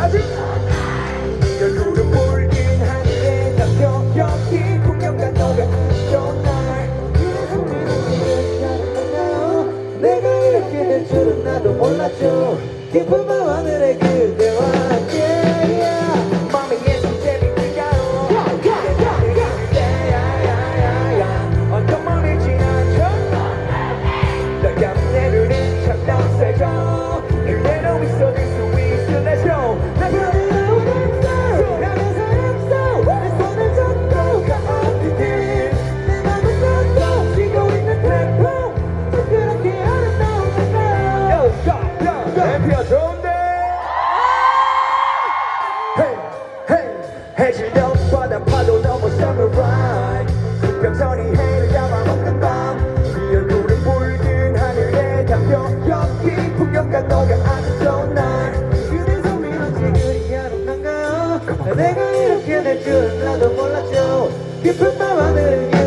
해야지. 결국은 몰긴 한데 난 여기 풍경과 너가 떠날 내가 이렇게 될 줄은 나도 몰랐죠. 깊은 밤 하늘에 그 저 바다 파도 넘어 samurai. 수평선이 해를 잡아먹는 밤네 얼굴은 붉은 하늘에 담겨. 여기 풍경과 너가 좋은 날. 그대 손으로 지 그리 아름다운가요 내가 이렇게 될 줄은 나도 몰랐죠. 깊은 밤 하늘